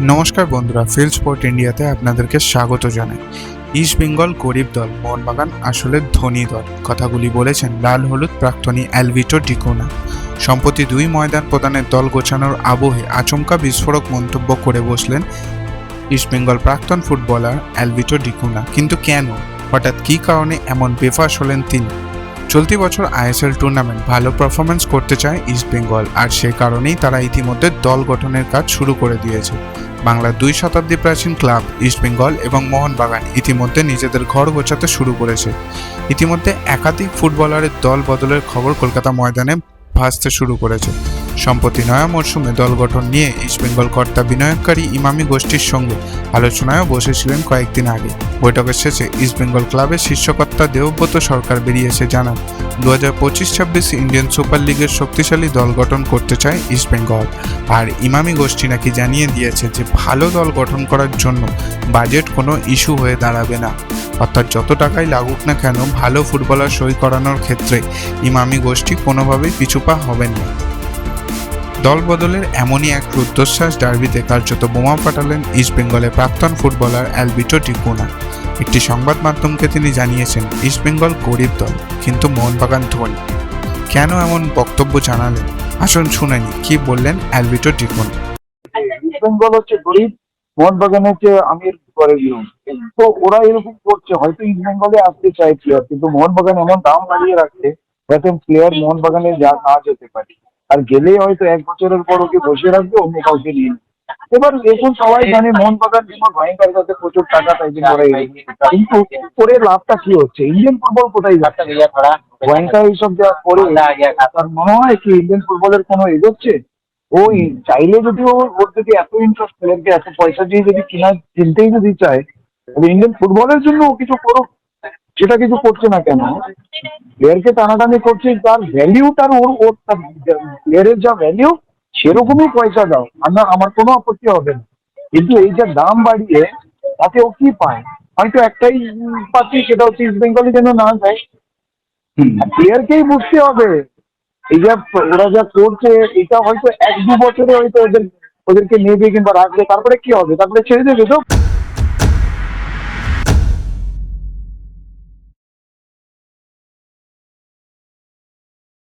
নমস্কার বন্ধুরা feel sport ইন্ডিয়াতে আপনাদেরকে স্বাগত জানাই। ইস্ট বেঙ্গল গরিব দল, মোহনবাগান আসলে ধনী দল, কথাগুলি বলেছেন লাল হলুদ প্রাক্তনী অ্যালভিটো ডিকোনা। সম্প্রতি দুই ময়দান প্রদানের দল গোছানোর আবহে আচমকা বিস্ফোরক মন্তব্য করে বসলেন ইস্টবেঙ্গল প্রাক্তন ফুটবলার অ্যালভিটো ডিকুনা। কিন্তু কেন? হঠাৎ কী কারণে এমন বেফাস হলেন তিনি? চলতি বছর আইএসএল টুর্নামেন্ট ভালো পারফরমেন্স করতে চায় ইস্টবেঙ্গল আর সে কারণেই তারা ইতিমধ্যে দল গঠনের কাজ শুরু করে দিয়েছে। বাংলার দুই শতাব্দী প্রাচীন ক্লাব ইস্টবেঙ্গল এবং মোহনবাগান ইতিমধ্যে নিজেদের ঘর গোছাতে শুরু করেছে। ইতিমধ্যে একাধিক ফুটবলারের দল বদলের খবর কলকাতা ময়দানে ভাসতে শুরু করেছে। সম্প্রতি নয়া মরশুমে দল গঠন নিয়ে ইস্টবেঙ্গল কর্তা বিনিয়োগকারী ইমামি গোষ্ঠীর সঙ্গে আলোচনায়ও বসেছিলেন কয়েকদিন আগে। বৈঠকের শেষে ইস্টবেঙ্গল ক্লাবের শীর্ষকর্তা দেবব্রত সরকার বেরিয়েছে, জানান। দু হাজার পঁচিশ ছাব্বিশ ইন্ডিয়ান সুপার লিগের শক্তিশালী দল গঠন করতে চায় ইস্টবেঙ্গল আর ইমামি গোষ্ঠী নাকি জানিয়ে দিয়েছে যে, ভালো দল গঠন করার জন্য বাজেট কোনো ইস্যু হয়ে দাঁড়াবে না। অর্থাৎ যত টাকাই লাগুক না কেন, ভালো ফুটবলার সই করানোর ক্ষেত্রে ইমামি গোষ্ঠী কোনোভাবেই পিছুপা হবেন না। দল বদলের এমনই এক রুদ্ধশ্বাস ডার্বিতে কার্যত বোমা ফাটালেন ইস্টবেঙ্গলের প্রাক্তন ফুটবলার অ্যালবিটো টিকুনা একটি সংবাদ মাধ্যমকে তিনি জানিয়েছেন ইস্টবেঙ্গল গরিব দল, কিন্তু মোহনবাগান ধনী। কেন এমন বক্তব্য জানালেন? আসুন শুনেনি কি বললেন অ্যালবিটো টিকুনা বেঙ্গল হচ্ছে গরিব, মোহনবাগান হচ্ছে আমির নিয়ম তো ওরা এরকম করছে, হয়তো ইস্ট বেঙ্গলে আসতে চায় প্লেয়ার কিন্তু মোহনবাগান এমন দাম বাড়িয়ে রাখছে যাতে প্লেয়ার মোহনবাগানের যা কাজ হতে পারে। আর গেলেই হয়তো এক বছরের পর ওকে বসে রাখবে, অন্য কাউকে নিয়ে। এবার এখন সবাই জানে মোহনবাগান যেমন ভয়ঙ্কর কাছে প্রচুর টাকা তাই জন্য কিন্তু করে লাভটা কি হচ্ছে? ইন্ডিয়ান ফুটবল কোথায় যাচ্ছে? ভয়ঙ্কর এইসব যা করে, তার মনে হয় কি ইন্ডিয়ান ফুটবলের কোনো এগোচ্ছে ওই চাইলে যদি ওর যদি এত ইন্টারেস্ট প্লেয়ারকে এত পয়সা দিয়ে যদি কিনা কিনতেই যদি চায় ইন্ডিয়ান ফুটবলের জন্য ও কিছু করুক। সেটা কিছু করছে না কেন প্লেয়ারকে টানাটানি করছে তার ভ্যালিউ তার ওর ওর প্লেয়ারের যা ভ্যালিউ সেরকমই পয়সা দাও আমার আমার কোনো আপত্তি হবে না। কিন্তু এই যে দাম বাড়িয়ে তাতে ও কি পায়? হয়তো একটাই পাচ্ছি সেটা হচ্ছে ইস্ট বেঙ্গলে যেন না যায়। প্লেয়ারকেই বুঝতে হবে। এই যা ওরা যা করছে এটা হয়তো এক দু বছরে হয়তো ওদের ওদেরকে নেবে কিংবা রাখবে তারপরে কি হবে? তারপরে ছেড়ে দেবে তো?